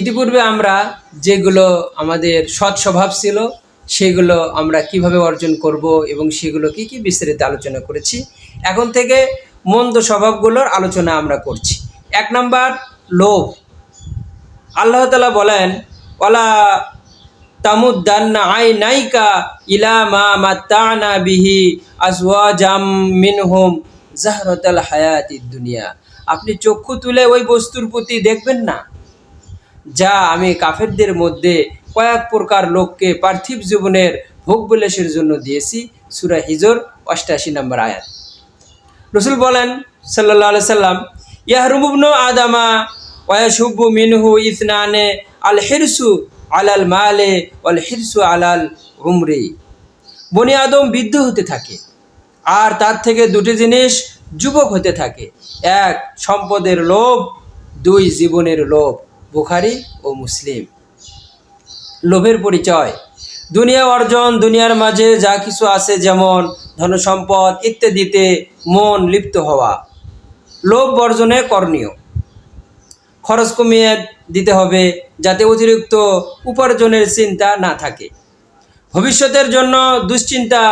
ইতিপূর্বে আমরা যেগুলো আমাদের সৎ স্বভাব ছিল, সেগুলো আমরা কীভাবে অর্জন করব এবং সেগুলো কি কি বিস্তারিত আলোচনা করেছি, এখন থেকে মন্দ স্বভাবগুলোর আলোচনা আমরা করছি। এক নাম্বার, লোভ। আল্লাহ তালা বলেন ওলা তামুদ্দান্না আই নাইকা ইলা মা মাত্তানা বিহি আজওয়াজাম মিনহুম জাহরতাল হায়াতি দুনিয়া। আপনি চক্ষু তুলে ওই বস্তুর প্রতি দেখবেন না। যা আমি কাফেরদের মধ্যে কয়েক প্রকার লোককে পার্থিব জীবনের ভোগ বিলাসের জন্য দিয়েছি। সুরা হিজর, অষ্টাশি নম্বর আয়াত। রসুল বলেন সাল্লাহ সাল্লাম ইয়াহরুমুবনু আদামা ওয়াসুব্বু মিনহু ইসনানে আল হিরসু আলাল মালে ওয়াল হিরসু আলাল উমরি। বনি আদম বৃদ্ধ হতে থাকে আর তার থেকে দুটি জিনিস যুবক হতে থাকে। এক, সম্পদের লোভ, দুই, জীবনের লোভ। বুখারি ও মুসলিম। লোভের পরিচয়। দুনিয়া অর্জন, দুনিয়ার মাঝে যা কিছু আছে যেমন ধনসম্পদ, ইত্যাদিতে মন লিপ্ত হওয়া। লোভ বর্জনে করণীয়। খরচ কমিয়ে দিতে হবে যাতে অতিরিক্ত উপার্জনের চিন্তা না থাকে। ভবিষ্যতের জন্য দুশ্চিন্তা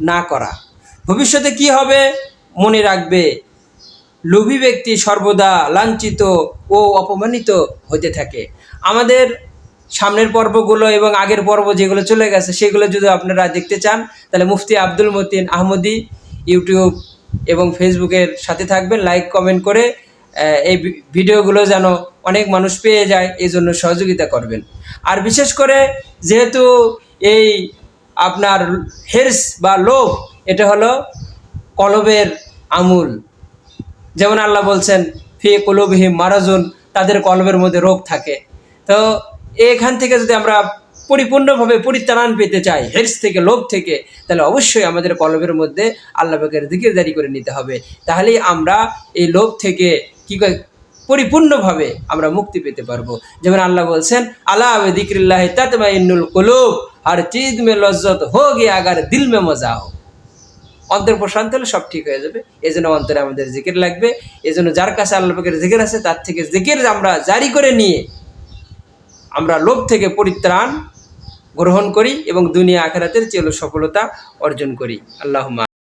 না করা। ভবিষ্যতে কি হবে মনে রাখবে। লোভী ব্যক্তি সর্বদা লাঞ্ছিত ও অপমানিত হতে থাকে। আমাদের সামনের পর্বগুলো এবং আগের পর্ব যেগুলো চলে গেছে, সেগুলো যদি আপনারা দেখতে চান, তাহলে মুফতি আব্দুল মতিন আহমদি ইউটিউব এবং ফেসবুকের সাথে থাকবেন। লাইক, কমেন্ট করে এই ভিডিওগুলো যেন অনেক মানুষ পেয়ে যায় এই জন্য সহযোগিতা করবেন। আর বিশেষ করে যেহেতু এই আপনার হের্স বা লোভ, এটা হলো কলবের আমূল। যেমন আল্লাহ বলছেন, ফি কলবিহিম মারাজুন তাদের কলবের মধ্যে রোগ থাকে। তো এখান থেকে যদি আমরা পরিপূর্ণভাবে পরিত্রাণ পেতে চাই, হের্স থেকে, লোভ থেকে, তাহলে অবশ্যই আমাদের কলবের মধ্যে আল্লাহ পাকের দিকিরদারি করে নিতে হবে। তাহলেই আমরা এই লোভ থেকে কি পরিপূর্ণভাবে আমরা মুক্তি পেতে পারব। যেমন আল্লাহ বলছেন আল্লাহ দিক্রিল্লাহ তাতমা ইন্নুল কলুব আর চিদ মে লজ্জত হো গে আগার দিল মে মজা হো অন্তর প্রশান্ত হলে সব ঠিক হয়ে যাবে। এই জন্য অন্তরে আমাদের জিকির লাগবে। এই জন্য যার কাছে আল্লাহ পাকের জিকির আছে, তার থেকে জিকির আমরা জারি করে নিয়ে আমরা লোভ থেকে পরিত্রাণ গ্রহণ করি এবং দুনিয়া আখেরাতের চেয়ে সফলতা অর্জন করি। আল্লাহ